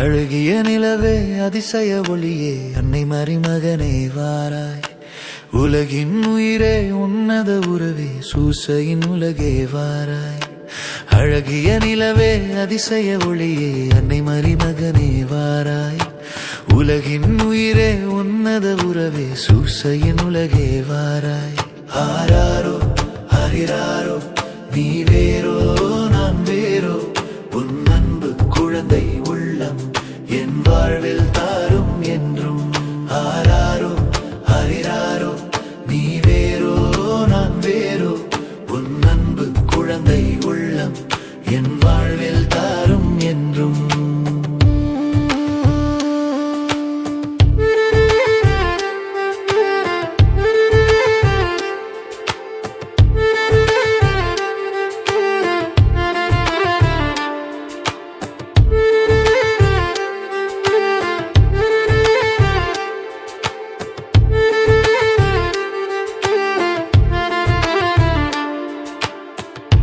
அழகிய நிலவே அதிசய ஒளியே அன்னை மறிமகனே வாராய். உலகின் உயிரே உன்னத உறவே சூசையின் உலகே வாராய். அழகிய நிலவே அதிசய ஒளியே அன்னை மறிமகனே வாராய். உலகின் உயிரே உன்னத உறவே சூசையின் உலகே வாராய். ஆராரோ ஹரிராரோ நீ வேறோ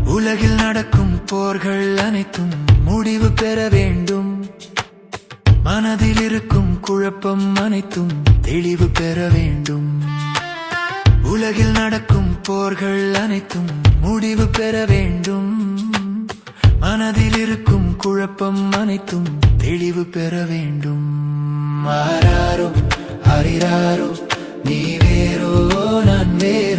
உலகில் நடக்கும் போர்கள் அனைத்தும் முடிவு பெற வேண்டும். மனதில் இருக்கும் குழப்பம் அனைத்தும் தெளிவு பெற வேண்டும். உலகில் நடக்கும் போர்கள் அனைத்தும் முடிவு பெற வேண்டும். மனதில் இருக்கும் குழப்பம் அனைத்தும் தெளிவு பெற வேண்டும். ஆராரோ அறிராரோ நீ வேறோ நான் வேறு.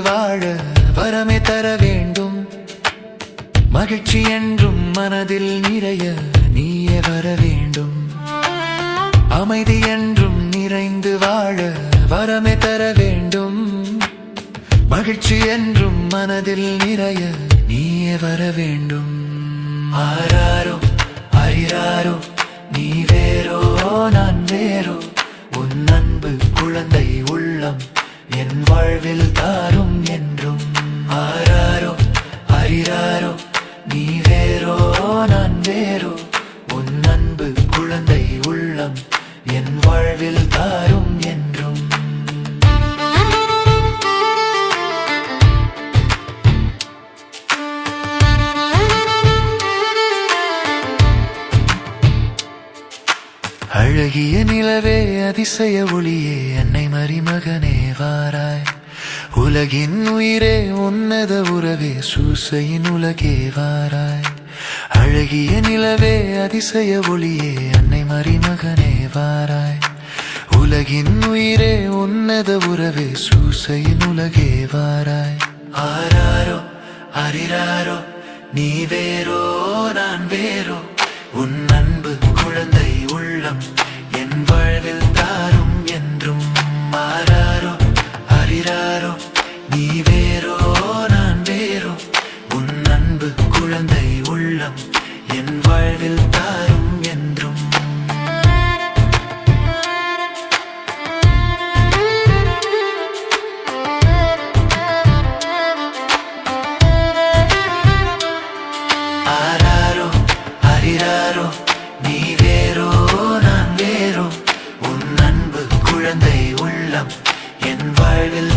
வாழ வரமே தர வேண்டும். மகிழ்ச்சி என்றும் மனதில் நிறைய நீயே வர வேண்டும். அமைதி என்றும் நிறைந்து வாழ வரமே தர வேண்டும். மகிழ்ச்சி என்றும் மனதில் நிறைய நீயே வர வேண்டும். ஆராரோ அறிராரோ நீ வேறோ நான் வேறோ. உன் அன்பு குழந்தை உள்ளம் என் வாழ்வில் தாரும் என்றும் ஆராரோ அறிறாரோ நீ வேறோ நான் வேறோ. உன் அன்பு குழந்தை உள்ளம் என் வாழ்வில் அழகிய நிலவே அதிசய ஒளியே என்னை மறிமகனே வாராய். உலகின் உயிரே உன்னத உறவே சூசையின் உலகே வாராய். அழகிய நிலவே அதிசய ஒளியே அன்னை மறிமகனே வாராய். உலகின் உயிரே உன்னத உறவே சூசையின் உலகே வாராய். ஆராரோ அறிராரோ நீ வேறோ நான் வேறோ உன் அன்பு வேறோ நான் வேறோ உன் அன்பு குழந்தை உள்ளம் என் வாழ்வில் தாரும் என்றும். ஆராரோ அறிராரோ நீ வேறோ நான் வேறோ உன் அன்பு குழந்தை உள்ளம் என் வாழ்வில்